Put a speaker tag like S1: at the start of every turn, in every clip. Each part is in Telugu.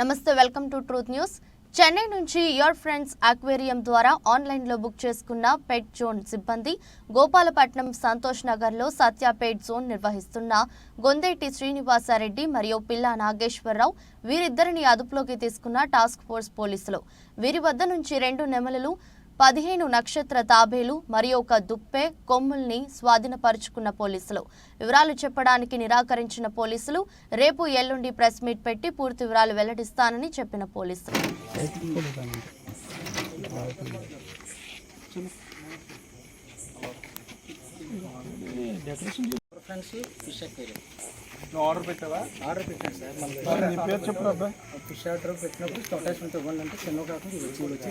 S1: నమస్తే welcome to truth news. Chennai నుంచి యువర్ ఫ్రెండ్స్ అక్వేరియం ద్వారా ఆన్లైన్లో బుక్ చేసుకున్న పెట్ జోన్ సిబ్బంది గోపాలపట్నం సంతోష్ నగర్లో సత్య పెట్ జోన్ నిర్వహిస్తున్న గొందేటి శ్రీనివాసారెడ్డి మరియు పిల్లా నాగేశ్వరరావు వీరిద్దరిని అదుపులోకి తీసుకున్న టాస్క్ ఫోర్స్ పోలీసులు. వీరి వద్ద నుంచి రెండు నెమలలు పదిహేను నక్షత్ర తాబేలు మరియు ఒక దుప్పే కొమ్ముల్ని స్వాధీనపరుచుకున్న పోలీసులు. వివరాలు చెప్పడానికి నిరాకరించిన పోలీసులు రేపు ఎల్లుండి ప్రెస్ మీట్ పెట్టి పూర్తి వివరాలు వెల్లడిస్తానని చెప్పిన పోలీసులు.
S2: ఫ్రెండ్స్ ఫిష్ అక్వేరియం
S3: నువ్వు ఆర్డర్ పెట్టావా?
S2: ఆర్డర్ పెట్టాను సార్ మళ్ళీ
S3: పేరు చెప్పు అబ్బాయి
S2: ఫిష్ ఆర్డర్ పెట్టినప్పుడు అటాచ్మెంట్ ఇవ్వండి అంటే చిన్న కాకుండా వచ్చి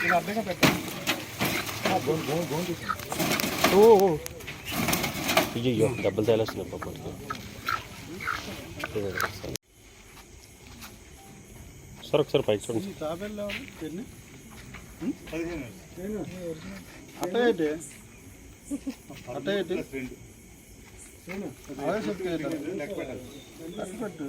S3: నేను అర్థంగా పెట్టాను
S4: అయ్యో డబ్బులు తేలేస్తున్నాయి పాపం సార్ ఒకసారి పైకి చూడండి
S3: తాబేళ్ళు ఎన్ని అట్ట ఏంటి అట్ట ఏంటి అదే చెప్తే లెక్క పెట్టు